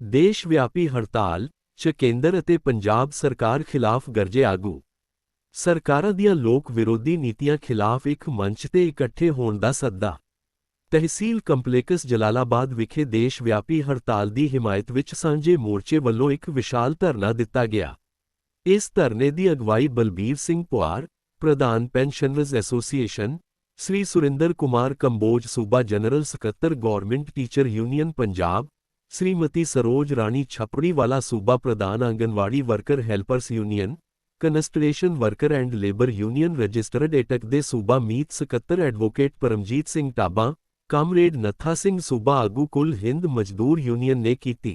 ਦੇਸ਼ ਵਿਆਪੀ ਹੜਤਾਲ ਚ ਕੇਂਦਰ ਅਤੇ ਪੰਜਾਬ ਸਰਕਾਰ ਖਿਲਾਫ ਗਰਜੇ ਆਗੂ। ਸਰਕਾਰਾਂ ਦੀਆਂ ਲੋਕ ਵਿਰੋਧੀ ਨੀਤੀਆਂ ਖਿਲਾਫ ਇੱਕ ਮੰਚ ਤੇ ਇਕੱਠੇ ਹੋਣ ਦਾ ਸੱਦਾ। ਤਹਿਸੀਲ ਕੰਪਲੈਕਸ ਜਲਾਲਾਬਾਦ ਵਿਖੇ ਦੇਸ਼ ਵਿਆਪੀ ਹੜਤਾਲ ਦੀ ਹਿਮਾਇਤ ਵਿੱਚ ਸਾਂਝੇ ਮੋਰਚੇ ਵੱਲੋਂ ਇੱਕ ਵਿਸ਼ਾਲ ਧਰਨਾ ਦਿੱਤਾ ਗਿਆ। ਇਸ ਧਰਨੇ ਦੀ ਅਗਵਾਈ ਬਲਬੀਰ ਸਿੰਘ ਪੁਆਰ, ਪ੍ਰਧਾਨ ਪੈਨਸ਼ਨਰਜ਼ ਐਸੋਸੀਏਸ਼ਨ, ਸ੍ਰੀ ਸੁਰਿੰਦਰ ਕੁਮਾਰ ਕੰਬੋਜ, ਸੂਬਾ ਜਨਰਲ ਸਕੱਤਰ government teacher union, Punjab Shrimati Saroj Rani Chhapriwala ਸੂਬਾ ਪ੍ਰਧਾਨ anganwadi worker helpers union construction worker and labour union registered AITUC ਦੇ ਸੂਬਾ ਮੀਤ ਸਕੱਤਰ ਐਡਵੋਕੇਟ ਪਰਮਜੀਤ ਸਿੰਘ ਟਾਬਾ ਕਾਮਰੇਡ ਨੱਥਾ ਸਿੰਘ ਸੂਬਾ ਆਗੂ ਕੁੱਲ ਹਿੰਦ ਮਜ਼ਦੂਰ ਯੂਨੀਅਨ ਨੇ ਕੀਤੀ।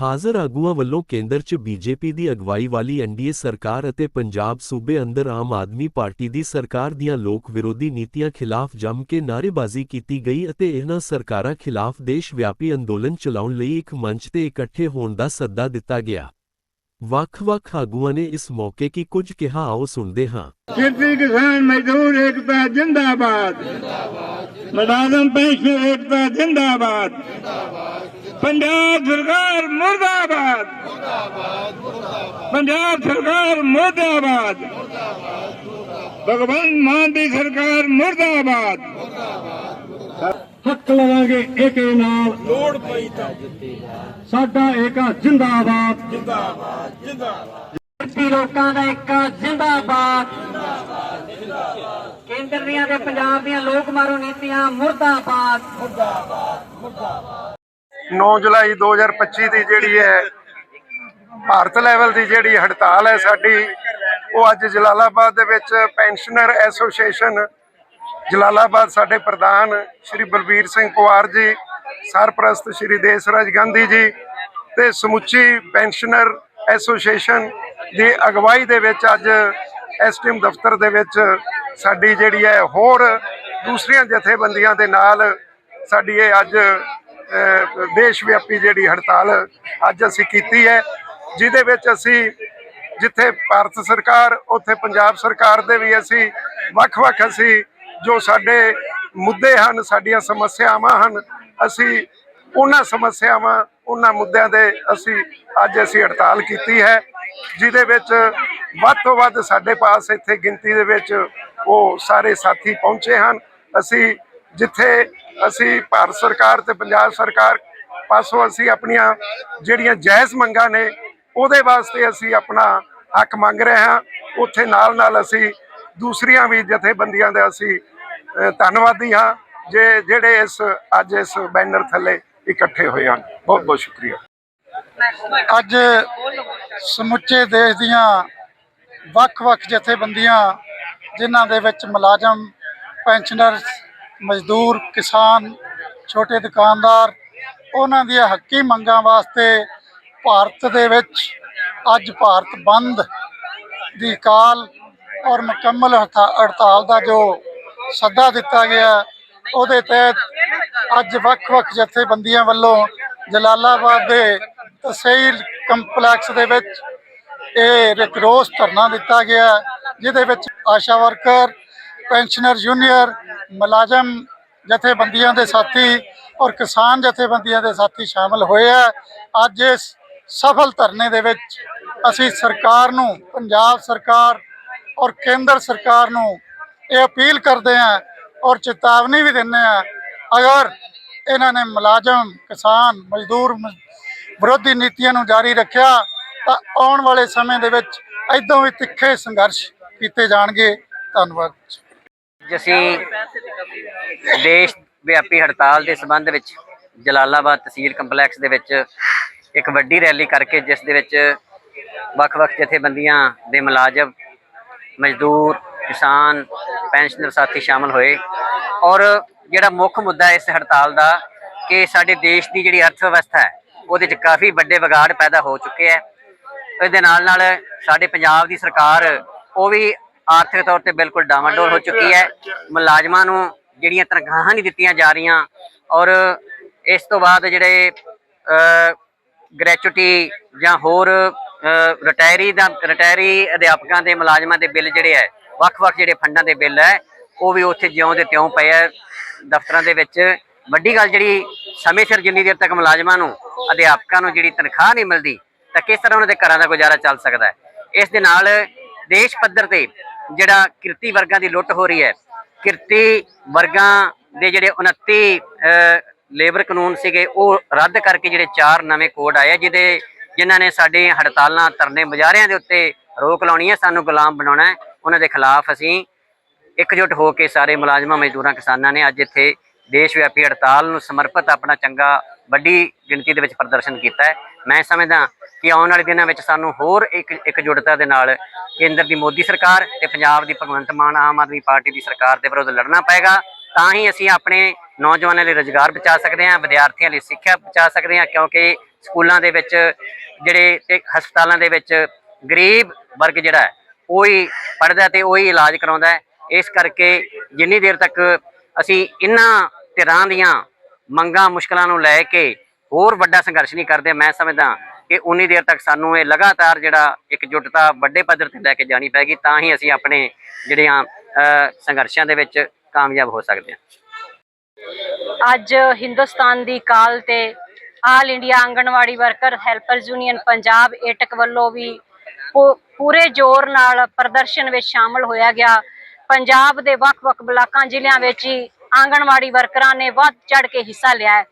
ਹਾਜ਼ਰ ਆਗੂਆਂ ਵੱਲੋਂ ਕੇਂਦਰ 'ਚ ਬੀਜੇਪੀ ਦੀ ਅਗਵਾਈ ਵਾਲੀ ਐਨਡੀਏ ਸਰਕਾਰ ਅਤੇ ਪੰਜਾਬ ਸੂਬੇ ਅੰਦਰ ਆਮ ਆਦਮੀ ਪਾਰਟੀ ਦੀ ਸਰਕਾਰ ਦੀਆਂ ਲੋਕ ਵਿਰੋਧੀ ਨੀਤੀਆਂ ਖਿਲਾਫ ਜੰਮ ਕੇ ਨਾਅਰੇਬਾਜ਼ੀ ਕੀਤੀ ਗਈ ਅਤੇ ਇਹਨਾਂ ਸਰਕਾਰਾਂ ਖਿਲਾਫ ਦੇਸ਼ ਵਿਆਪੀ ਅੰਦੋਲਨ ਚਲਾਉਣ ਲਈ ਇੱਕ ਮੰਚ ਤੇ ਇਕੱਠੇ ਹੋਣ ਦਾ ਸੱਦਾ ਦਿੱਤਾ ਗਿਆ। ਵੱਖ-ਵੱਖ ਆਗੂਆਂ ਨੇ ਇਸ ਮੌਕੇ ਕੀ ਕੁਝ ਕਿਹਾ ਆਓ ਸੁਣਦੇ ਹਾਂ। ਖੇਤੀ ਕਿਸਾਨ ਮਜ਼ਦੂਰ ਏਕਤਾ ਜਿੰਦਾਬਾਦ। ਜਿੰਦਾਬਾਦ। ਮੁਲਾਜ਼ਮ ਪੈਨਸ਼ਨ ਏਕਤਾ ਜਿੰਦਾਬਾਦ। ਪੰਜਾਬ ਸਰਕਾਰ ਮੁਰਦਾਬਾਦ। ਪੰਜਾਬ ਸਰਕਾਰ ਮੁਰਦਾਬਾਦ। ਭਗਵੰਤ ਮਾਨ ਦੀ ਸਰਕਾਰ ਮੁਰਦਾਬਾਦ। ਹੱਕ ਲਵਾਂਗੇ ਏਕੇ ਨਾਲ। ਲੋੜ ਪਈ ਤਾਂ ਸਾਡਾ ਏਕਾ ਜਿੰਦਾਬਾਦ। ਜਿੰਦਾਬਾਦ ਜਿੰਦਾਬਾਦ। ਲੋਕਾਂ ਦਾ ਏਕਾ ਜਿੰਦਾਬਾਦ। ਕੇਂਦਰ ਦੀਆਂ ਤੇ ਪੰਜਾਬ ਦੀਆਂ ਲੋਕ ਮਾਰੂ ਨੀਤੀਆਂ ਮੁਰਦਾਬਾਦ। 9 ਜੁਲਾਈ 2025 ਦੀ ਜਿਹੜੀ ਹੈ ਭਾਰਤ ਲੈਵਲ ਦੀ ਜਿਹੜੀ ਹੜਤਾਲ ਹੈ ਸਾਡੀ, ਉਹ ਅੱਜ ਜਲਾਲਾਬਾਦ ਦੇ ਵਿੱਚ ਪੈਨਸ਼ਨਰ ਐਸੋਸੀਏਸ਼ਨ ਜਲਾਲਾਬਾਦ ਸਾਡੇ ਪ੍ਰਧਾਨ ਸ਼੍ਰੀ ਬਲਬੀਰ ਸਿੰਘ ਕੁਵਾਰ ਜੀ, ਸਰਪ੍ਰਸਤ ਸ਼੍ਰੀ ਦੇਸਰਾਜ ਗਾਂਧੀ ਜੀ ਤੇ ਸਮੁੱਚੀ ਪੈਨਸ਼ਨਰ ਐਸੋਸੀਏਸ਼ਨ ਦੀ ਅਗਵਾਈ ਦੇ ਵਿੱਚ ਅੱਜ ਐਸਟੀਐਮ ਦਫ਼ਤਰ ਦੇ ਵਿੱਚ ਸਾਡੀ ਜਿਹੜੀ ਹੈ ਹੋਰ ਦੂਸਰੀਆਂ ਜਥੇਬੰਦੀਆਂ ਦੇ ਨਾਲ ਸਾਡੀ ਇਹ ਅੱਜ ਦੇਸ਼ ਵਿਆਪੀ ਜਿਹੜੀ ਹੜਤਾਲ ਅੱਜ ਅਸੀਂ ਕੀਤੀ ਹੈ, ਜਿਹਦੇ ਵਿੱਚ ਅਸੀਂ ਜਿੱਥੇ ਭਾਰਤ ਸਰਕਾਰ, ਉੱਥੇ ਪੰਜਾਬ ਸਰਕਾਰ ਦੇ ਵੀ ਅਸੀਂ ਵੱਖ-ਵੱਖ ਅਸੀਂ ਜੋ ਸਾਡੇ ਮੁੱਦੇ ਹਨ, ਸਾਡੀਆਂ ਸਮੱਸਿਆਵਾਂ ਹਨ, ਅਸੀਂ ਉਹਨਾਂ ਸਮੱਸਿਆਵਾਂ, ਉਹਨਾਂ ਮੁੱਦਿਆਂ ਦੇ ਅਸੀਂ ਅੱਜ ਅਸੀਂ ਹੜਤਾਲ ਕੀਤੀ ਹੈ, ਜਿਹਦੇ ਵਿੱਚ ਵੱਧ ਤੋਂ ਵੱਧ ਸਾਡੇ ਪਾਸ ਇੱਥੇ ਗਿਣਤੀ ਦੇ ਵਿੱਚ ਉਹ ਸਾਰੇ ਸਾਥੀ ਪਹੁੰਚੇ ਹਨ। ਅਸੀਂ ਜਿੱਥੇ ਅਸੀਂ ਭਾਰਤ ਸਰਕਾਰ ਤੇ ਪੰਜਾਬ ਸਰਕਾਰ ਪਾਸੋਂ ਅਸੀਂ ਆਪਣੀਆਂ ਜਿਹੜੀਆਂ ਜਾਇਜ਼ ਮੰਗਾਂ ਨੇ, ਉਹਦੇ ਵਾਸਤੇ ਅਸੀਂ ਆਪਣਾ ਹੱਕ ਮੰਗ ਰਹੇ ਹਾਂ। ਉੱਥੇ ਨਾਲ ਨਾਲ ਅਸੀਂ ਦੂਸਰੀਆਂ ਵੀ ਜਥੇਬੰਦੀਆਂ ਦਾ ਅਸੀਂ ਧੰਨਵਾਦੀ ਹਾਂ, ਜੇ ਜਿਹੜੇ ਇਸ, ਅੱਜ ਇਸ ਬੈਨਰ ਥੱਲੇ ਇਕੱਠੇ ਹੋਏ ਹਨ। ਬਹੁਤ ਬਹੁਤ ਸ਼ੁਕਰੀਆ। ਅੱਜ ਸਮੁੱਚੇ ਦੇਸ਼ ਦੀਆਂ ਵੱਖ-ਵੱਖ ਜਥੇਬੰਦੀਆਂ, ਜਿਨ੍ਹਾਂ ਦੇ ਵਿੱਚ ਮੁਲਾਜ਼ਮ, ਪੈਨਸ਼ਨਰਸ ਮਜ਼ਦੂਰ, ਕਿਸਾਨ, ਛੋਟੇ ਦੁਕਾਨਦਾਰ, ਉਹਨਾਂ ਦੀਆਂ ਹੱਕੀ ਮੰਗਾਂ ਵਾਸਤੇ ਭਾਰਤ ਦੇ ਵਿੱਚ ਅੱਜ ਭਾਰਤ ਬੰਦ ਦੀ ਕਾਲ ਔਰ ਮੁਕੰਮਲ ਹੜਤਾ- ਹੜਤਾਲ ਦਾ ਜੋ ਸੱਦਾ ਦਿੱਤਾ ਗਿਆ, ਉਹਦੇ ਤਹਿਤ ਅੱਜ ਵੱਖ-ਵੱਖ ਜਥੇਬੰਦੀਆਂ ਵੱਲੋਂ ਜਲਾਲਾਬਾਦ ਦੇ ਤਹਿਸੀਲ ਕੰਪਲੈਕਸ ਦੇ ਵਿੱਚ ਇਹ ਇੱਕ ਰੋਸ ਧਰਨਾ ਦਿੱਤਾ ਗਿਆ, ਜਿਹਦੇ ਵਿੱਚ ਆਸ਼ਾ ਵਰਕਰ ਪੈਨਸ਼ਨਰ ਜੂਨੀਅਰ ਮੁਲਾਜ਼ਮ ਜਥੇਬੰਦੀਆਂ ਦੇ ਸਾਥੀ ਔਰ ਕਿਸਾਨ ਜਥੇਬੰਦੀਆਂ ਦੇ ਸਾਥੀ ਸ਼ਾਮਲ ਹੋਏ ਆ। ਅੱਜ ਇਸ ਸਫਲ ਧਰਨੇ ਦੇ ਵਿੱਚ ਅਸੀਂ ਸਰਕਾਰ ਨੂੰ, ਪੰਜਾਬ ਸਰਕਾਰ ਔਰ ਕੇਂਦਰ ਸਰਕਾਰ ਨੂੰ ਇਹ ਅਪੀਲ ਕਰਦੇ ਹਾਂ ਔਰ ਚੇਤਾਵਨੀ ਵੀ ਦਿੰਦੇ ਹਾਂ ਅਗਰ ਇਹਨਾਂ ਨੇ ਮੁਲਾਜ਼ਮ, ਕਿਸਾਨ, ਮਜ਼ਦੂਰ ਵਿਰੋਧੀ ਨੀਤੀਆਂ ਨੂੰ ਜਾਰੀ ਰੱਖਿਆ, ਤਾਂ ਆਉਣ ਵਾਲੇ ਸਮੇਂ ਦੇ ਵਿੱਚ ਇਦੋਂ ਵੀ ਤਿੱਖੇ ਸੰਘਰਸ਼ ਕੀਤੇ ਜਾਣਗੇ। ਧੰਨਵਾਦ ਅੱਜ ਅਸੀਂ ਦੇਸ਼ ਵਿਆਪੀ ਹੜਤਾਲ ਦੇ ਸੰਬੰਧ ਵਿੱਚ ਜਲਾਲਾਬਾਦ ਤਹਿਸੀਲ ਕੰਪਲੈਕਸ ਦੇ ਵਿੱਚ ਇੱਕ ਵੱਡੀ ਰੈਲੀ ਕਰਕੇ ਜਿਸ ਦੇ ਵਿੱਚ ਵੱਖ-ਵੱਖ ਜਥੇਬੰਦੀਆਂ ਦੇ ਮੁਲਾਜ਼ਮ, ਮਜ਼ਦੂਰ, ਕਿਸਾਨ, ਪੈਨਸ਼ਨਰ ਸਾਥੀ ਸ਼ਾਮਲ ਹੋਏ। ਔਰ ਜਿਹੜਾ ਮੁੱਖ ਮੁੱਦਾ ਇਸ ਹੜਤਾਲ ਦਾ ਕਿ ਸਾਡੇ ਦੇਸ਼ ਦੀ ਜਿਹੜੀ ਅਰਥ ਵਿਵਸਥਾ ਹੈ, ਉਹਦੇ 'ਚ ਕਾਫੀ ਵੱਡੇ ਵਿਗਾੜ ਪੈਦਾ ਹੋ ਚੁੱਕੇ ਹੈ। ਇਹਦੇ ਨਾਲ ਨਾਲ ਸਾਡੇ ਪੰਜਾਬ ਦੀ ਸਰਕਾਰ, ਉਹ ਵੀ ਆਰਥਿਕ ਤੌਰ ਤੇ ਬਿਲਕੁਲ ਡਾਵਾਂਡੋਲ ਹੋ ਚੁੱਕੀ ਹੈ। ਮੁਲਾਜ਼ਮਾਂ ਨੂੰ ਜਿਹੜੀਆਂ ਤਨਖਾਹਾਂ ਨਹੀਂ ਦਿੱਤੀਆਂ ਜਾ ਰਹੀਆਂ ਔਰ ਇਸ ਤੋਂ ਬਾਅਦ ਜਿਹੜੇ ਗ੍ਰੈਚੁਟੀ ਜਾਂ ਹੋਰ ਰਿਟਾਇਰੀ ਦਾ ਰਿਟਾਇਰੀ ਅਧਿਆਪਕਾਂ ਦੇ ਮੁਲਾਜ਼ਮਾਂ ਦੇ ਬਿੱਲ ਜਿਹੜੇ ਹੈ ਵੱਖ-ਵੱਖ ਜਿਹੜੇ ਫੰਡਾਂ ਦੇ ਬਿੱਲ ਹੈ ਉਹ ਵੀ ਉੱਥੇ ਜਿਉਂ ਦੇ ਤਿਉਂ ਪਏ ਹੈ। ਦਫ਼ਤਰਾਂ ਦੇ ਵਿੱਚ ਵੱਡੀ ਗੱਲ ਜਿਹੜੀ ਸਮੇਂ ਸਿਰ ਜਿੰਨੀ ਦੇਰ ਤੱਕ ਮੁਲਾਜ਼ਮਾਂ ਨੂੰ ਅਧਿਆਪਕਾਂ ਨੂੰ ਜਿਹੜੀ ਤਨਖਾਹ ਨਹੀਂ ਮਿਲਦੀ ਤਾਂ ਕਿਸ ਤਰ੍ਹਾਂ ਉਹਨਾਂ ਦੇ ਘਰਾਂ ਦਾ ਗੁਜ਼ਾਰਾ ਚੱਲ ਸਕਦਾ ਹੈ। ਇਸ ਦੇ ਨਾਲ ਦੇਸ਼ ਪੱਧਰ ਤੇ ਜਿਹੜਾ ਕਿਰਤੀ ਵਰਗਾਂ ਦੀ ਲੁੱਟ ਹੋ ਰਹੀ ਹੈ। ਕਿਰਤੀ ਵਰਗਾਂ ਦੇ ਜਿਹੜੇ 29 ਲੇਬਰ ਕਾਨੂੰਨ ਸੀਗੇ, ਉਹ ਰੱਦ ਕਰਕੇ ਜਿਹੜੇ ਚਾਰ ਨਵੇਂ ਕੋਡ ਆਏ ਜਿਹਦੇ, ਜਿਨ੍ਹਾਂ ਨੇ ਸਾਡੇ ਹੜਤਾਲਾਂ ਧਰਨੇ ਮੁਜ਼ਾਹਰਿਆਂ ਦੇ ਉੱਤੇ ਰੋਕ ਲਾਉਣੀ ਹੈ, ਸਾਨੂੰ ਗੁਲਾਮ ਬਣਾਉਣਾ ਹੈ। ਉਹਨਾਂ ਦੇ ਖਿਲਾਫ ਅਸੀਂ ਇਕਜੁੱਟ ਹੋ ਕੇ ਸਾਰੇ ਮੁਲਾਜ਼ਮਾਂ, ਮਜ਼ਦੂਰਾਂ, ਕਿਸਾਨਾਂ ਨੇ ਅੱਜ ਇੱਥੇ ਦੇਸ਼ ਵਿਆਪੀ ਹੜਤਾਲ ਨੂੰ ਸਮਰਪਿਤ ਆਪਣਾ ਚੰਗਾ ਵੱਡੀ ਗਿਣਤੀ ਦੇ ਵਿੱਚ ਪ੍ਰਦਰਸ਼ਨ ਕੀਤਾ ਹੈ। ਮੈਂ ਸਮਝਦਾ ਕਿ ਆਉਣ ਵਾਲੇ ਦਿਨਾਂ ਵਿੱਚ ਸਾਨੂੰ ਹੋਰ ਇੱਕ ਇਕਜੁੱਟਤਾ ਦੇ ਨਾਲ ਕੇਂਦਰ ਦੀ ਮੋਦੀ ਸਰਕਾਰ ਤੇ ਪੰਜਾਬ ਦੀ ਭਗਵੰਤ ਮਾਨ, ਆਮ ਆਦਮੀ ਪਾਰਟੀ ਦੀ ਸਰਕਾਰ ਦੇ ਵਿਰੁੱਧ ਲੜਨਾ ਪਏਗਾ। ਤਾਂ ਹੀ ਅਸੀਂ ਆਪਣੇ ਨੌਜਵਾਨਾਂ ਲਈ ਰੁਜ਼ਗਾਰ ਬਚਾ ਸਕਦੇ ਹਾਂ, ਵਿਦਿਆਰਥੀਆਂ ਲਈ ਸਿੱਖਿਆ ਬਚਾ ਸਕਦੇ ਹਾਂ, ਕਿਉਂਕਿ ਸਕੂਲਾਂ ਦੇ ਵਿੱਚ ਜਿਹੜੇ ਤੇ ਹਸਪਤਾਲਾਂ ਦੇ ਵਿੱਚ ਗਰੀਬ ਵਰਗ ਜਿਹੜਾ ਉਹੀ ਉਹ ਹੀ ਪੜਦਾ ਤੇ ਉਹ ਇਲਾਜ ਕਰਾਉਂਦਾ ਇਸ ਕਰਕੇ ਜਿੰਨੀ ਦੇਰ ਤੱਕ ਅਸੀਂ ਇਹਨਾਂ ਧਿਰਾਂ ਦੀਆਂ ਮੰਗਾਂ, ਮੁਸ਼ਕਲਾਂ ਨੂੰ ਲੈ ਕੇ ਹੋਰ ਵੱਡਾ ਸੰਘਰਸ਼ ਨਹੀਂ ਕਰਦੇ, ਮੈਂ ਸਮਝਦਾ ਕਿ ਉਨੀ ਦੇਰ ਤੱਕ ਸਾਨੂੰ ਇਹ ਲਗਾਤਾਰ ਜਿਹੜਾ ਇਕਜੁੱਟਤਾ ਵੱਡੇ ਪੱਧਰ ਤੇ ਲੈ ਕੇ ਜਾਣੀ ਪੈਗੀ, ਤਾਂ ਹੀ ਅਸੀਂ ਆਪਣੇ ਜਿਹੜੀਆਂ ਸੰਘਰਸ਼ਾਂ ਦੇ ਵਿੱਚ ਕਾਮਯਾਬ ਹੋ ਸਕਦੇ ਹਾਂ। ਅੱਜ ਹਿੰਦੁਸਤਾਨ ਦੀ ਕਾਲ ਤੇ all India anganwadi worker helpers union Punjab, AITUC ਵੱਲੋਂ ਵੀ ਪੂਰੇ ਜ਼ੋਰ ਨਾਲ ਪ੍ਰਦਰਸ਼ਨ ਵਿੱਚ ਸ਼ਾਮਲ ਹੋਇਆ ਗਿਆ। ਪੰਜਾਬ ਦੇ ਵੱਖ-ਵੱਖ ਬਲਾਕਾਂ, ਜ਼ਿਲ੍ਹਿਆਂ ਵਿੱਚ ਹੀ ਆਂਗਣਵਾੜੀ ਵਰਕਰਾਂ ਨੇ ਵੱਧ ਚੜ ਕੇ ਹਿੱਸਾ ਲਿਆ ਹੈ।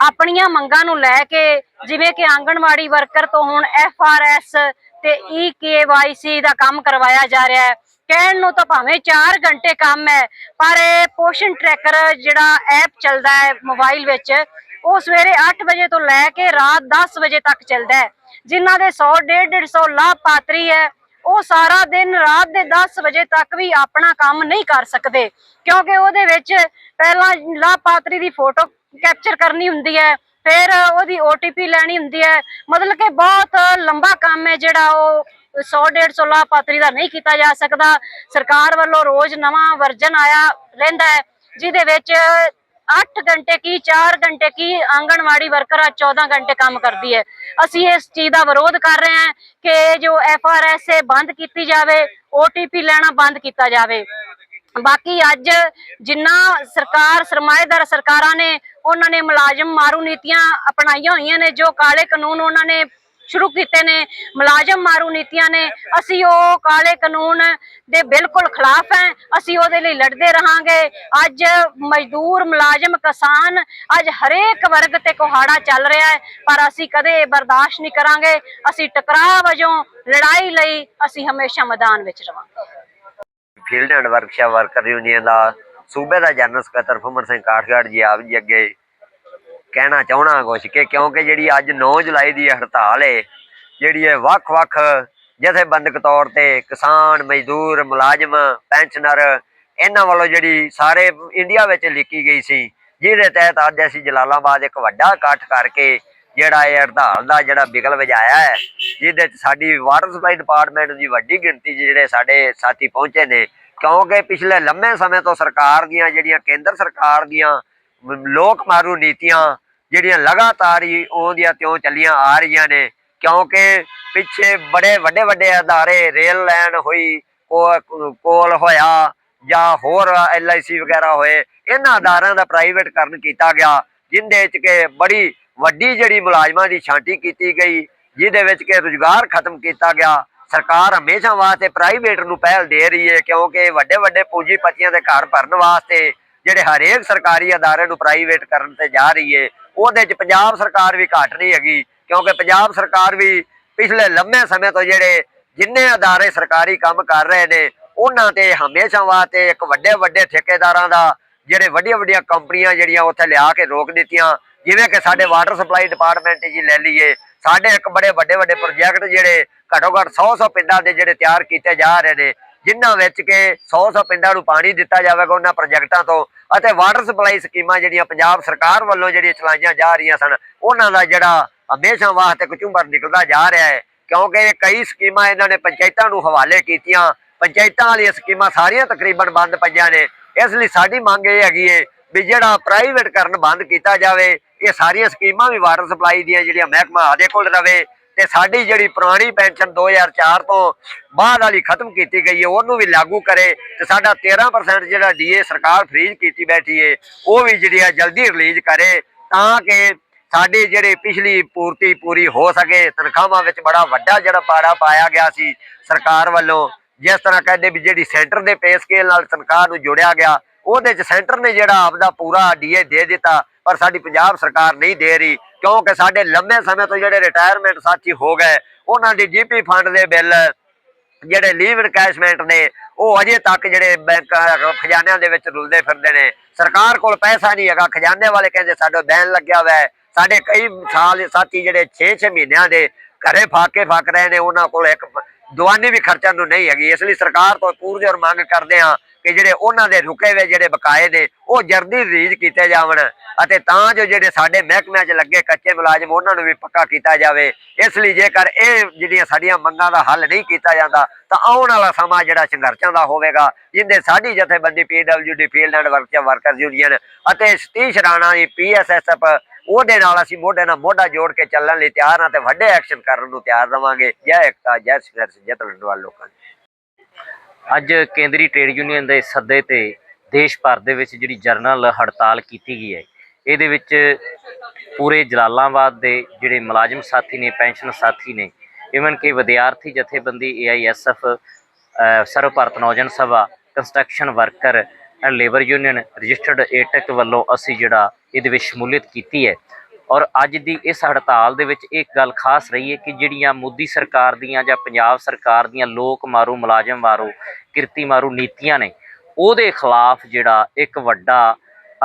ਆਪਣੀਆਂ ਮੰਗਾਂ ਨੂੰ ਲੈ ਕੇ ਜਿਵੇਂ ਕਿ ਆਂਗਣਵਾੜੀ ਵਰਕਰ ਤੋਂ ਹੁਣ ਐਫ ਆਰ ਐਸ ਤੇ ਈ ਕੇ ਦਾ ਕੰਮ ਕਰਵਾਇਆ ਜਾ ਰਿਹਾ ਹੈ। ਕਹਿਣ ਨੂੰ ਤਾਂ ਭਾਵੇਂ 4 ਘੰਟੇ ਕੰਮ ਹੈ, ਪਰ ਇਹ ਪੋਸ਼ਨ ਟਰੈਕਰ ਜਿਹੜਾ ਐਪ ਚੱਲਦਾ ਹੈ ਮੋਬਾਈਲ ਵਿੱਚ, ਉਹ ਸਵੇਰੇ 8 ਵਜੇ ਤੋਂ ਲੈ ਕੇ ਰਾਤ 10 ਵਜੇ ਤੱਕ ਚੱਲਦਾ ਹੈ। ਜਿਨ੍ਹਾਂ ਦੇ 100 150 150 ਲਾਭਪਾਤਰੀ ਹੈ ਉਹ ਸਾਰਾ ਦਿਨ ਰਾਤ ਦੇ 10 ਵਜੇ ਤੱਕ ਵੀ ਆਪਣਾ ਕੰਮ ਨਹੀਂ ਕਰ ਸਕਦੇ। ਕਿਉਂਕਿ ਉਹਦੇ ਵਿੱਚ ਪਹਿਲਾਂ ਲਾਭਪਾਤਰੀ ਦੀ ਫੋਟੋ ਕੈਪਚਰ ਕਰਨੀ ਹੁੰਦੀ ਹੈ, ਫਿਰ ਉਹਦੀ OTP ਲੈਣੀ ਹੁੰਦੀ ਹੈ। ਮਤਲਬ ਕਿ ਬਹੁਤ ਲੰਬਾ ਕੰਮ ਹੈ ਜਿਹੜਾ ਉਹ 100 150 ਲਾਭਪਾਤਰੀ ਦਾ ਨਹੀਂ ਕੀਤਾ ਜਾ ਸਕਦਾ। ਸਰਕਾਰ ਵੱਲੋਂ ਰੋਜ਼ ਨਵਾਂ ਵਰਜਨ ਆਇਆ ਰਹਿੰਦਾ ਹੈ, ਜਿਹਦੇ ਵਿੱਚ 8 ਘੰਟੇ ਕੀ 4 ਘੰਟੇ ਕੀ, ਆਂਗਣਵਾੜੀ ਵਰਕਰ ਅੱਜ 14 ਘੰਟੇ ਕੰਮ ਕਰਦੀ ਹੈ। ਅਸੀਂ ਇਸ ਚੀਜ਼ ਦਾ ਵਿਰੋਧ ਕਰ ਰਹੇ ਹਾਂ ਕਿ ਜੋ ਐਫ ਆਰ ਐਸ ਏ ਬੰਦ ਕੀਤੀ ਜਾਵੇ OTP ਲੈਣਾ ਬੰਦ ਕੀਤਾ ਜਾਵੇ। ਬਾਕੀ ਅੱਜ ਜਿੰਨਾ ਸਰਕਾਰ, ਸਰਮਾਏਦਾਰ ਸਰਕਾਰਾਂ ਨੇ, ਉਹਨਾਂ ਨੇ ਮੁਲਾਜ਼ਮ ਮਾਰੂ ਨੀਤੀਆਂ ਅਪਣਾਈਆਂ ਹੋਈਆਂ ਨੇ, ਜੋ ਕਾਲੇ ਕਾਨੂੰਨ ਉਹਨਾਂ ਨੇ ਸ਼ੁਰੂ ਕੀਤੇ ਨੇ, ਮੁਲਾਜ਼ਮ ਮਾਰੂ ਨੀਤੀਆਂ ਨੇ, ਅਸੀਂ ਉਹ ਕਾਲੇ ਕਾਨੂੰਨ ਦੇ ਬਿਲਕੁਲ ਖਿਲਾਫ ਹੈ, ਅਸੀਂ ਉਹਦੇ ਲਈ ਲੜਦੇ ਰਹਾਂਗੇ। ਅੱਜ ਮਜ਼ਦੂਰ, ਮੁਲਾਜ਼ਮ, ਕਿਸਾਨ, ਅੱਜ ਹਰੇਕ ਵਰਗ ਤੇ ਕੁਹਾੜਾ ਚੱਲ ਰਿਹਾ ਹੈ, ਪਰ ਅਸੀਂ ਕਦੇ ਬਰਦਾਸ਼ਤ ਨਹੀਂ ਕਰਾਂਗੇ। ਅਸੀਂ ਟਕਰਾਅ ਵਜੋਂ ਲੜਾਈ ਲਈ ਅਸੀਂ ਹਮੇਸ਼ਾ ਮੈਦਾਨ ਵਿੱਚ ਰਵਾਂਗੇ। Field and workshop worker union ਦਾ ਸੂਬੇ ਦਾ ਜਨਰਲ ਸਕੱਤਰ ਫੁੰਮਰ ਸਿੰਘ ਕਾਠਗੜ੍ਹ ਜੀ ਆਪ ਜੀ ਅੱਗੇ ਕਹਿਣਾ ਚਾਹਣਾ ਕੁਛ ਕਿ ਕਿਉਂਕਿ ਜਿਹੜੀ ਅੱਜ 9 ਜੁਲਾਈ ਦੀ ਹੜਤਾਲ ਏ, ਜਿਹੜੀ ਹੈ ਵੱਖ-ਵੱਖ ਜਥੇਬੰਦਕ ਤੌਰ ਤੇ ਕਿਸਾਨ, ਮਜ਼ਦੂਰ, ਮੁਲਾਜ਼ਮ, ਪੈਨਸ਼ਨਰ, ਇਹਨਾਂ ਵੱਲੋਂ ਜਿਹੜੀ ਸਾਰੇ ਇੰਡੀਆ ਵਿੱਚ ਲਿਖੀ ਗਈ ਸੀ, ਜਿਹਦੇ ਤਹਿਤ ਅੱਜ ਅਸੀਂ ਜਲਾਲਾਬਾਦ ਇੱਕ ਵੱਡਾ ਇਕੱਠ ਕਰਕੇ ਜਿਹੜਾ ਇਹ ਹੜਤਾਲ ਦਾ ਜਿਹੜਾ ਬਿਗਲ ਵਜਾਇਆ ਹੈ, ਜਿਹਦੇ ਚ ਸਾਡੀ ਵਾਟਰ ਸਪਲਾਈ ਡਿਪਾਰਟਮੈਂਟ ਦੀ ਵੱਡੀ ਗਿਣਤੀ 'ਚ ਜਿਹੜੇ ਸਾਡੇ ਸਾਥੀ ਪਹੁੰਚੇ ਨੇ, ਕਿਉਂਕਿ ਪਿਛਲੇ ਲੰਮੇ ਸਮੇਂ ਤੋਂ ਸਰਕਾਰ ਦੀਆਂ ਜਿਹੜੀਆਂ ਕੇਂਦਰ ਸਰਕਾਰ ਦੀਆਂ ਲੋਕ ਮਾਰੂ ਨੀਤੀਆਂ ਜਿਹੜੀਆਂ ਲਗਾਤਾਰ ਹੀ ਉਹਦੀਆਂ ਤਿਉਂ ਚੱਲੀਆਂ ਆ ਰਹੀਆਂ ਨੇ, ਕਿਉਂਕਿ ਪਿੱਛੇ ਬੜੇ ਵੱਡੇ ਵੱਡੇ ਅਦਾਰੇ ਰੇਲ ਲਾਈਨ ਹੋਈ ਕੋਲ ਹੋਇਆ ਜਾਂ ਹੋਰ ਐਲਆਈਸੀ ਵਗੈਰਾ ਹੋਏ, ਇਹਨਾਂ ਅਦਾਰਿਆਂ ਦਾ ਪ੍ਰਾਈਵੇਟ ਕਰਨ ਕੀਤਾ ਗਿਆ, ਜਿੰਦੇ ਵਿੱਚ ਕਿ ਬੜੀ ਵੱਡੀ ਜਿਹੜੀ ਮੁਲਾਜ਼ਮਾਂ ਦੀ ਛਾਂਟੀ ਕੀਤੀ ਗਈ, ਜਿਹਦੇ ਵਿੱਚ ਕਿ ਰੁਜ਼ਗਾਰ ਖਤਮ ਕੀਤਾ ਗਿਆ। ਸਰਕਾਰ ਹਮੇਸ਼ਾ ਵਾਸਤੇ ਪ੍ਰਾਈਵੇਟ ਨੂੰ ਪਹਿਲ ਦੇ ਰਹੀ ਹੈ, ਕਿਉਂਕਿ ਵੱਡੇ ਵੱਡੇ ਪੂੰਜੀਪਤੀਆਂ ਦੇ ਘਰ ਭਰਨ ਵਾਸਤੇ ਜਿਹੜੇ ਹਰੇਕ ਸਰਕਾਰੀ ਅਦਾਰੇ ਨੂੰ ਪ੍ਰਾਈਵੇਟ ਕਰਨ ਤੇ ਜਾ ਰਹੀ ਹੈ ਉਹਦੇ ਚ ਪੰਜਾਬ ਸਰਕਾਰ ਵੀ ਘਾਟ ਨਹੀਂ ਹੈਗੀ, ਕਿਉਂਕਿ ਪੰਜਾਬ ਸਰਕਾਰ ਵੀ ਪਿਛਲੇ ਲੰਮੇ ਸਮੇਂ ਤੋਂ ਜਿਹੜੇ ਜਿੰਨੇ ਅਦਾਰੇ ਸਰਕਾਰੀ ਕੰਮ ਕਰ ਰਹੇ ਨੇ, ਉਹਨਾਂ ਤੇ ਹਮੇਸ਼ਾ ਵਾਸਤੇ ਇੱਕ ਵੱਡੇ ਵੱਡੇ ਠੇਕੇਦਾਰਾਂ ਦਾ ਜਿਹੜੇ ਵੱਡੀਆਂ ਵੱਡੀਆਂ ਕੰਪਨੀਆਂ ਜਿਹੜੀਆਂ ਉੱਥੇ ਲਿਆ ਕੇ ਰੋਕ ਦਿੱਤੀਆਂ, ਜਿਵੇਂ ਕਿ ਸਾਡੇ ਵਾਟਰ ਸਪਲਾਈ ਡਿਪਾਰਟਮੈਂਟ ਜੀ ਲੈ ਲਈਏ, ਸਾਡੇ ਇੱਕ ਬੜੇ ਵੱਡੇ ਵੱਡੇ ਪ੍ਰੋਜੈਕਟ ਜਿਹੜੇ ਘੱਟੋ ਘੱਟ 100 100 ਪਿੰਡਾਂ ਦੇ ਜਿਹੜੇ ਤਿਆਰ ਕੀਤੇ ਜਾ ਰਹੇ ਨੇ ਜਿਨ੍ਹਾਂ ਵਿੱਚ ਕਿ 100 100 ਪਿੰਡਾਂ ਨੂੰ ਪਾਣੀ ਦਿੱਤਾ ਜਾਵੇਗਾ ਉਹਨਾਂ ਪ੍ਰੋਜੈਕਟਾਂ ਤੋਂ ਅਤੇ ਵਾਟਰ ਸਪਲਾਈ ਸਕੀਮਾਂ ਜਿਹੜੀਆਂ ਪੰਜਾਬ ਸਰਕਾਰ ਵੱਲੋਂ ਜਿਹੜੀਆਂ ਚਲਾਈਆਂ ਜਾ ਰਹੀਆਂ ਸਨ, ਉਹਨਾਂ ਦਾ ਜਿਹੜਾ ਹਮੇਸ਼ਾ ਵਾਸਤੇ ਕਚੂੰਬਰ ਨਿਕਲਦਾ ਜਾ ਰਿਹਾ ਹੈ। ਕਿਉਂਕਿ ਇਹ ਕਈ ਸਕੀਮਾਂ ਇਹਨਾਂ ਨੇ ਪੰਚਾਇਤਾਂ ਨੂੰ ਹਵਾਲੇ ਕੀਤੀਆਂ। ਪੰਚਾਇਤਾਂ ਵਾਲੀਆਂ ਸਕੀਮਾਂ ਸਾਰੀਆਂ ਤਕਰੀਬਨ ਬੰਦ ਪਈਆਂ ਨੇ। ਇਸ ਲਈ ਸਾਡੀ ਮੰਗ ਇਹ ਹੈਗੀ ਏ ਵੀ ਜਿਹੜਾ ਪ੍ਰਾਈਵੇਟ ਕਰਨ ਬੰਦ ਕੀਤਾ ਜਾਵੇ, ਇਹ ਸਾਰੀਆਂ ਸਕੀਮਾਂ ਵੀ ਵਾਟਰ ਸਪਲਾਈ ਦੀਆਂ ਜਿਹੜੀਆਂ ਮਹਿਕਮਾ ਆਦੇ ਕੋਲ ਰਵੇ। ਤੇ ਸਾਡੀ ਜਿਹੜੀ ਪੁਰਾਣੀ ਪੈਨਸ਼ਨ 2004 ਤੋਂ ਬਾਅਦ ਵਾਲੀ ਖਤਮ ਕੀਤੀ ਗਈ ਹੈ, ਉਹਨੂੰ ਵੀ ਲਾਗੂ ਕਰੇ ਤੇ ਸਾਡਾ 13% ਜਿਹੜਾ ਡੀਏ ਸਰਕਾਰ ਫ੍ਰੀਜ਼ ਕੀਤੀ ਬੈਠੀ ਏ ਉਹ ਵੀ ਜਿਹੜੀ ਆ ਜਲਦੀ ਰਿਲੀਜ਼ ਕਰੇ ਤਾਂ ਕਿ ਸਾਡੀ ਜਿਹੜੀ ਪਿਛਲੀ ਪੂਰਤੀ ਪੂਰੀ ਹੋ ਸਕੇ। ਤਨਖਾਹਾਂ ਵਿੱਚ ਬੜਾ ਵੱਡਾ ਜਿਹੜਾ ਪਾੜਾ ਪਾਇਆ ਗਿਆ ਸੀ ਸਰਕਾਰ ਵੱਲੋਂ। ਜਿਸ ਤਰ੍ਹਾਂ ਕਹਿੰਦੇ ਵੀ ਜਿਹੜੀ ਸੈਂਟਰ ਦੇ ਪੇ ਸਕੇਲ ਨਾਲ ਤਨਖਾਹ ਨੂੰ ਜੋੜਿਆ ਗਿਆ, ਉਹਦੇ ਚ ਸੈਂਟਰ ਨੇ ਜਿਹੜਾ ਆਪਦਾ ਪੂਰਾ ਡੀਏ ਦੇ ਦਿੱਤਾ। ਪਰ ਸਾਡੀ ਪੰਜਾਬ ਸਰਕਾਰ ਨਹੀਂ ਦੇ ਰਹੀ, ਕਿਉਂਕਿ ਸਾਡੇ ਲੰਬੇ ਸਮੇਂ ਤੋਂ ਜਿਹੜੇ ਰਿਟਾਇਰਮੈਂਟ ਸਾਥੀ ਹੋ ਗਏ, ਉਹਨਾਂ ਦੀ ਜੀਪੀ ਫੰਡ ਦੇ ਬਿੱਲ, ਜਿਹੜੇ ਲੀਵ ਇਨਕੈਸ਼ਮੈਂਟ ਨੇ, ਉਹ ਅਜੇ ਤੱਕ ਜਿਹੜੇ ਬੈਂਕ, ਖਜ਼ਾਨਿਆਂ ਦੇ ਵਿੱਚ ਰੁਲਦੇ ਫਿਰਦੇ ਨੇ। ਸਰਕਾਰ ਕੋਲ ਪੈਸਾ ਨਹੀਂ ਹੈਗਾ, ਖਜ਼ਾਨੇ ਵਾਲੇ ਕਹਿੰਦੇ ਸਾਡਾ ਬੈਨ ਲੱਗਿਆ ਹੋਇਆ ਹੈ। ਸਾਡੇ ਕਈ ਸਾਲ ਸਾਥੀ ਜਿਹੜੇ 6-6 ਮਹੀਨਿਆਂ ਦੇ ਘਰੇ ਫਾਕੇ ਫਾਕ ਰਹੇ ਨੇ, ਉਹਨਾਂ ਕੋਲ ਇੱਕ ਦਵਾਨੀ ਵੀ ਖਰਚਣ ਨੂੰ ਨਹੀਂ ਹੈਗੀ। ਇਸ ਲਈ ਸਰਕਾਰ ਤੋਂ ਪੂਰਜੋਰ ਮੰਗ ਕਰਦੇ ਹਾਂ ਕਿ ਜਿਹੜੇ ਉਹਨਾਂ ਦੇ ਰੁਕੇ ਹੋਏ ਜਿਹੜੇ ਬਕਾਏ ਨੇ, ਉਹ ਜਰਦੀ ਰਿਲੀਜ਼ ਕੀਤੇ ਜਾਵਣ ਅਤੇ ਤਾਂ ਜੋ ਜਿਹੜੇ ਸਾਡੇ ਮਹਿਕਮਿਆਂ 'ਚ ਲੱਗੇ ਕੱਚੇ ਮੁਲਾਜ਼ਮ, ਉਹਨਾਂ ਨੂੰ ਵੀ ਪੱਕਾ ਕੀਤਾ ਜਾਵੇ। ਇਸ ਲਈ ਜੇਕਰ ਇਹ ਜਿਹੜੀਆਂ ਸਾਡੀਆਂ ਮੰਗਾਂ ਦਾ ਹੱਲ ਨਹੀਂ ਕੀਤਾ ਜਾਂਦਾ, ਤਾਂ ਆਉਣ ਵਾਲਾ ਸਮਾਂ ਜਿਹੜਾ ਸੰਘਰਸ਼ਾਂ ਦਾ ਹੋਵੇਗਾ, ਜਿੰਦੇ ਸਾਡੀ ਜਥੇਬੰਦੀ PWD field and worker worker union ਅਤੇ ਸਤੀਸ਼ ਰਾਣਾ ਦੀ ਪੀਐਸਐਸਐਫ ਉਹਦੇ ਨਾਲ ਅਸੀਂ ਮੋਢੇ ਨਾਲ ਮੋਢਾ ਜੋੜ ਕੇ ਚੱਲਣ ਲਈ ਤਿਆਰ ਹਾਂ ਤੇ ਵੱਡੇ ਐਕਸ਼ਨ ਕਰਨ ਨੂੰ ਤਿਆਰ ਰਵਾਂਗੇ। ਜੈ ਏਕਤਾ, ਜੈ ਸੰਘਰਸ਼, ਜੈ ਤਲੰਡਵਾਲ ਲੋਕਾਂ ਦੀ। ਅੱਜ ਕੇਂਦਰੀ ਟ੍ਰੇਡ ਯੂਨੀਅਨ ਦੇ ਸੱਦੇ ਤੇ ਦੇਸ਼ ਭਰ ਦੇ ਵਿੱਚ ਜਿਹੜੀ ਜਰਨਲ ਹੜਤਾਲ ਕੀਤੀ ਗਈ ਹੈ, ਇਹਦੇ ਵਿੱਚ ਪੂਰੇ ਜਲਾਲਾਬਾਦ ਦੇ ਜਿਹੜੇ ਮੁਲਾਜ਼ਮ ਸਾਥੀ ਨੇ, ਪੈਨਸ਼ਨ ਸਾਥੀ ਨੇ ਇਵਨ ਕਿ ਵਿਦਿਆਰਥੀ ਜਥੇਬੰਦੀ AISF Sarv Bharat Naujawan Sabha construction worker and labour union registered AITUC ਵੱਲੋਂ ਅਸੀਂ ਜਿਹੜਾ ਇਹਦੇ ਵਿੱਚ ਸ਼ਮੂਲੀਅਤ ਕੀਤੀ ਹੈ। ਔਰ ਅੱਜ ਦੀ ਇਸ ਹੜਤਾਲ ਦੇ ਵਿੱਚ ਇੱਕ ਗੱਲ ਖਾਸ ਰਹੀ ਹੈ ਕਿ ਜਿਹੜੀਆਂ ਮੋਦੀ ਸਰਕਾਰ ਦੀਆਂ ਜਾਂ ਪੰਜਾਬ ਸਰਕਾਰ ਦੀਆਂ ਲੋਕ ਮਾਰੂ, ਮੁਲਾਜ਼ਮ ਮਾਰੂ, ਕਿਰਤੀ ਮਾਰੂ ਨੀਤੀਆਂ ਨੇ, ਉਹਦੇ ਖਿਲਾਫ ਜਿਹੜਾ ਇੱਕ ਵੱਡਾ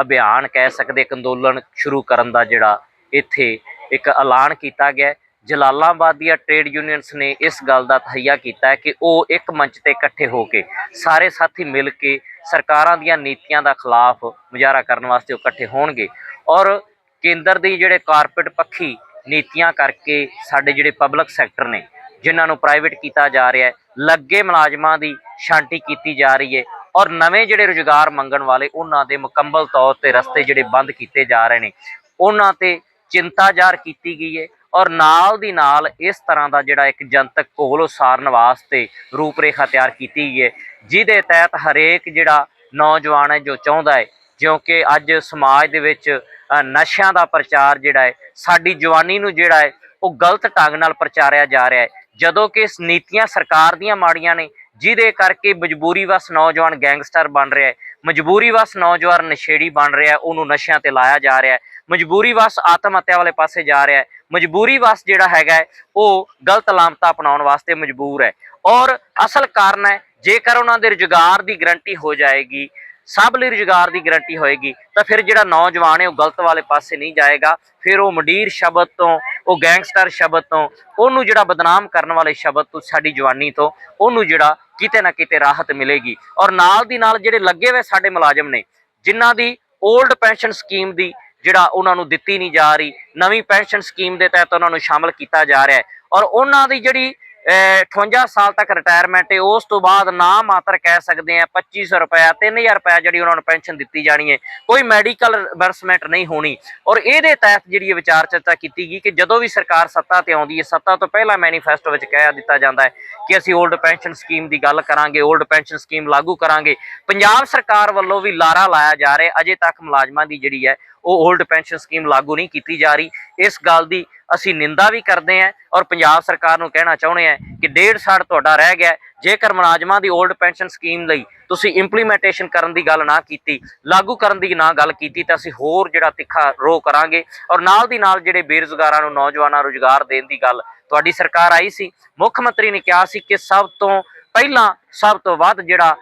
ਅਭਿਆਨ ਕਹਿ ਸਕਦੇ ਇੱਕ ਅੰਦੋਲਨ ਸ਼ੁਰੂ ਕਰਨ ਦਾ ਜਿਹੜਾ ਇੱਥੇ ਇੱਕ ਐਲਾਨ ਕੀਤਾ ਗਿਆ ਜਲਾਲਾਬਾਦ ਦੀਆਂ ਟ੍ਰੇਡ ਯੂਨੀਅਨਸ ਨੇ ਇਸ ਗੱਲ ਦਾ ਤਹਈਆ ਕੀਤਾ ਹੈ ਕਿ ਉਹ ਇੱਕ ਮੰਚ ਤੇ ਇਕੱਠੇ ਹੋ ਕੇ ਸਾਰੇ ਸਾਥੀ ਮਿਲ ਕੇ ਸਰਕਾਰਾਂ ਦੀਆਂ ਨੀਤੀਆਂ ਦਾ ਖਿਲਾਫ ਮੁਜ਼ਾਹਰਾ ਕਰਨ ਵਾਸਤੇ ਉਹ ਇਕੱਠੇ ਹੋਣਗੇ। ਔਰ ਕੇਂਦਰ ਦੀ ਜਿਹੜੇ ਕਾਰਪੋਰੇਟ ਪੱਖੀ ਨੀਤੀਆਂ ਕਰਕੇ ਸਾਡੇ ਜਿਹੜੇ ਪਬਲਿਕ ਸੈਕਟਰ ਨੇ, ਜਿਨ੍ਹਾਂ ਨੂੰ ਪ੍ਰਾਈਵੇਟ ਕੀਤਾ ਜਾ ਰਿਹਾ ਹੈ, ਲੱਗੇ ਮੁਲਾਜ਼ਮਾਂ ਦੀ ਛਾਂਟੀ ਕੀਤੀ ਜਾ ਰਹੀ ਹੈ ਔਰ ਨਵੇਂ ਜਿਹੜੇ ਰੁਜ਼ਗਾਰ ਮੰਗਣ ਵਾਲੇ ਉਹਨਾਂ ਦੇ ਮੁਕੰਮਲ ਤੌਰ ਤੇ ਰਸਤੇ ਜਿਹੜੇ ਬੰਦ ਕੀਤੇ ਜਾ ਰਹੇ ਨੇ, ਉਹਨਾਂ ਤੇ ਚਿੰਤਾ ਜ਼ਾਹਰ ਕੀਤੀ ਗਈ ਹੈ ਔਰ ਨਾਲ ਦੀ ਨਾਲ ਇਸ ਤਰ੍ਹਾਂ ਦਾ ਜਿਹੜਾ ਇੱਕ ਜਨਤਕ ਘੋਲ ਉਸਾਰਨ ਵਾਸਤੇ ਰੂਪਰੇਖਾ ਤਿਆਰ ਕੀਤੀ ਗਈ ਹੈ, ਜਿਹਦੇ ਤਹਿਤ ਹਰੇਕ ਜਿਹੜਾ ਨੌਜਵਾਨ ਹੈ ਜੋ ਚਾਹੁੰਦਾ ਹੈ ਕਿਉਂਕਿ ਅੱਜ ਸਮਾਜ ਦੇ ਵਿੱਚ ਨਸ਼ਿਆਂ ਦਾ ਪ੍ਰਚਾਰ ਜਿਹੜਾ ਹੈ ਸਾਡੀ ਜਵਾਨੀ ਨੂੰ ਜਿਹੜਾ ਹੈ ਉਹ ਗਲਤ ਢੰਗ ਨਾਲ ਪ੍ਰਚਾਰਿਆ ਜਾ ਰਿਹਾ ਹੈ। ਜਦੋਂ ਕਿ ਇਸ ਨੀਤੀਆਂ ਸਰਕਾਰ ਦੀਆਂ ਮਾੜੀਆਂ ਨੇ ਜਿਹਦੇ ਕਰਕੇ ਮਜਬੂਰੀ ਵਸ ਨੌਜਵਾਨ ਗੈਂਗਸਟਰ ਬਣ ਰਿਹਾ ਹੈ ਮਜਬੂਰੀ ਵਸ ਨੌਜਵਾਨ ਨਸ਼ੇੜੀ ਬਣ ਰਿਹਾ ਹੈ ਉਹਨੂੰ ਨਸ਼ਿਆਂ ਤੇ ਲਾਇਆ ਜਾ ਰਿਹਾ ਹੈ। ਮਜਬੂਰੀ ਵਸ ਆਤਮ ਹੱਤਿਆ ਵਾਲੇ ਪਾਸੇ ਜਾ ਰਿਹਾ ਹੈ। ਮਜਬੂਰੀ ਵਸ ਜਿਹੜਾ ਹੈਗਾ ਹੈ, ਉਹ ਗਲਤ ਲਾਮਤਾ ਅਪਣਾਉਣ ਵਾਸਤੇ ਮਜਬੂਰ ਹੈ। ਔਰ ਅਸਲ ਕਾਰਨ ਹੈ ਜੇਕਰ ਉਹਨਾਂ ਦੇ ਰੁਜ਼ਗਾਰ ਦੀ ਗਰੰਟੀ ਹੋ ਜਾਏਗੀ ਸਭ ਲਈ ਰੁਜ਼ਗਾਰ ਦੀ ਗਰੰਟੀ ਹੋਏਗੀ। ਤਾਂ ਫਿਰ ਜਿਹੜਾ ਨੌਜਵਾਨ ਹੈ, ਉਹ ਗਲਤ ਵਾਲੇ ਪਾਸੇ ਨਹੀਂ ਜਾਏਗਾ। ਫਿਰ ਉਹ ਮੰਡੀਰ ਸ਼ਬਦ ਤੋਂ, ਉਹ ਗੈਂਗਸਟਰ ਸ਼ਬਦ ਤੋਂ, ਉਹਨੂੰ ਜਿਹੜਾ ਬਦਨਾਮ ਕਰਨ ਵਾਲੇ ਸ਼ਬਦ ਤੋਂ, ਸਾਡੀ ਜਵਾਨੀ ਤੋਂ, ਉਹਨੂੰ ਜਿਹੜਾ ਕਿਤੇ ਨਾ ਕਿਤੇ ਰਾਹਤ ਮਿਲੇਗੀ। ਔਰ ਨਾਲ ਦੀ ਨਾਲ ਜਿਹੜੇ ਲੱਗੇ ਹੋਏ ਸਾਡੇ ਮੁਲਾਜ਼ਮ ਨੇ, ਜਿਨ੍ਹਾਂ ਦੀ 올ਡ ਪੈਨਸ਼ਨ ਸਕੀਮ ਦੀ ਜਿਹੜਾ ਉਹਨਾਂ ਨੂੰ ਦਿੱਤੀ ਨਹੀਂ ਜਾ ਰਹੀ, ਨਵੀਂ ਪੈਨਸ਼ਨ ਸਕੀਮ ਦੇ ਤਹਿਤ ਉਹਨਾਂ ਨੂੰ ਸ਼ਾਮਲ ਕੀਤਾ ਜਾ ਰਿਹਾ ਹੈ। ਔਰ ਉਹਨਾਂ ਦੀ ਜਿਹੜੀ 58 ਸਾਲ ਤੱਕ ਰਿਟਾਇਰਮੈਂਟ ਹੈ। ਉਸ ਤੋਂ ਬਾਅਦ ਨਾ ਮਾਤਰ ਕਹਿ ਸਕਦੇ ਆ 2500 ਰੁਪਇਆ 3000 ਰੁਪਇਆ ਜਿਹੜੀ ਉਹਨਾਂ ਨੂੰ ਪੈਨਸ਼ਨ ਦਿੱਤੀ ਜਾਣੀ ਹੈ। ਕੋਈ ਮੈਡੀਕਲ ਰਿਵਰਸਮੈਂਟ ਨਹੀਂ ਹੋਣੀ। ਔਰ ਇਹਦੇ ਤਹਿਤ ਜਿਹੜੀ ਵਿਚਾਰ ਚਰਚਾ ਕੀਤੀ ਗਈ ਕਿ ਜਦੋਂ ਵੀ ਸਰਕਾਰ ਸੱਤਾ ਤੇ ਆਉਂਦੀ ਹੈ, ਸੱਤਾ ਤੋਂ ਪਹਿਲਾਂ ਮੈਨੀਫੈਸਟੋ ਵਿੱਚ ਕਹਿ ਦਿੱਤਾ ਜਾਂਦਾ ਹੈ ਕਿ ਅਸੀਂ 올ਡ ਪੈਨਸ਼ਨ ਸਕੀਮ ਦੀ ਗੱਲ ਕਰਾਂਗੇ 올ਡ ਪੈਨਸ਼ਨ ਸਕੀਮ ਲਾਗੂ ਕਰਾਂਗੇ। ਪੰਜਾਬ ਸਰਕਾਰ ਵੱਲੋਂ ਵੀ ਲਾਰਾ ਲਾਇਆ ਜਾ ਰਿਹਾ ਅਜੇ ਤੱਕ ਮੁਲਾਜ਼ਮਾਂ ਦੀ ਜਿਹੜੀ ਹੈ, ਉਹ 올ਡ ਪੈਨਸ਼ਨ ਸਕੀਮ ਲਾਗੂ ਨਹੀਂ ਕੀਤੀ ਜਾ ਰਹੀ। ਇਸ ਗੱਲ ਦੀ ਅਸੀਂ ਨਿੰਦਾ ਵੀ ਕਰਦੇ ਹਾਂ ਔਰ ਪੰਜਾਬ ਸਰਕਾਰ ਨੂੰ ਕਹਿਣਾ ਚਾਹੁੰਦੇ ਹਾਂ ਕਿ ਡੇਢ ਸਾਲ ਤੁਹਾਡਾ ਰਹਿ ਗਿਆ ਜੇਕਰ ਮੁਲਾਜ਼ਮਾਂ ਦੀ 올ਡ ਪੈਨਸ਼ਨ ਸਕੀਮ ਲਈ ਤੁਸੀਂ ਇੰਪਲੀਮੈਂਟੇਸ਼ਨ ਕਰਨ ਦੀ ਗੱਲ ਨਾ ਕੀਤੀ, ਲਾਗੂ ਕਰਨ ਦੀ ਨਾ ਗੱਲ ਕੀਤੀ, ਤਾਂ ਅਸੀਂ ਹੋਰ ਜਿਹੜਾ ਤਿੱਖਾ ਰੋ ਕਰਾਂਗੇ ਔਰ ਨਾਲ ਦੀ ਨਾਲ ਜਿਹੜੇ ਬੇਰੁਜ਼ਗਾਰਾਂ ਨੂੰ ਨੌਜਵਾਨਾਂ ਰੁਜ਼ਗਾਰ ਦੇਣ ਦੀ ਗੱਲ ਤੁਹਾਡੀ ਸਰਕਾਰ ਆਈ ਸੀ। ਮੁੱਖ ਮੰਤਰੀ ਨੇ ਕਿਹਾ ਸੀ ਕਿ ਸਭ ਤੋਂ ਪਹਿਲਾਂ ਸਭ ਤੋਂ ਵੱਧ ਜਿਹੜਾ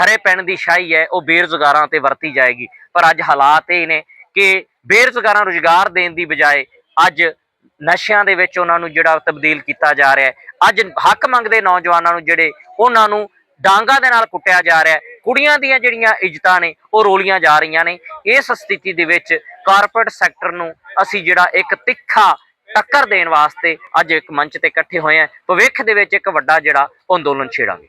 ਹਰੇ ਪੈਣ ਦੀ ਸ਼ਾਹੀ ਹੈ, ਉਹ ਬੇਰੁਜ਼ਗਾਰਾਂ ਤੇ ਵਰਤੀ ਜਾਏਗੀ। ਪਰ ਅੱਜ ਹਾਲਾਤ ਇਹ ਨੇ ਕਿ ਬੇਰੁਜ਼ਗਾਰਾਂ ਰੁਜ਼ਗਾਰ ਦੇਣ ਦੀ ਬਜਾਏ ਅੱਜ ਨਸ਼ਿਆਂ ਦੇ ਵਿੱਚ ਉਹਨਾਂ ਨੂੰ ਜਿਹੜਾ ਤਬਦੀਲ ਕੀਤਾ ਜਾ ਰਿਹਾ ਹੈ। ਅੱਜ ਹੱਕ ਮੰਗਦੇ ਨੌਜਵਾਨਾਂ ਨੂੰ ਜਿਹੜੇ ਉਹਨਾਂ ਨੂੰ ਡਾਂਗਾ ਦੇ ਨਾਲ ਕੁੱਟਿਆ ਜਾ ਰਿਹਾ ਹੈ। ਕੁੜੀਆਂ ਦੀਆਂ ਜਿਹੜੀਆਂ ਇੱਜ਼ਤਾਂ ਨੇ, ਉਹ ਰੋਲੀਆਂ ਜਾ ਰਹੀਆਂ ਨੇ। ਇਸ ਸਥਿਤੀ ਦੇ ਵਿੱਚ ਕਾਰਪੋਰੇਟ ਸੈਕਟਰ ਨੂੰ ਅਸੀਂ ਜਿਹੜਾ ਇੱਕ ਤਿੱਖਾ ਟੱਕਰ ਦੇਣ ਵਾਸਤੇ ਅੱਜ ਇੱਕ ਮੰਚ ਤੇ ਇਕੱਠੇ ਹੋਏ ਹਾਂ। ਭਵਿੱਖ ਦੇ ਵਿੱਚ ਇੱਕ ਵੱਡਾ ਜਿਹੜਾ ਅੰਦੋਲਨ ਛੇੜਾਂਗੇ।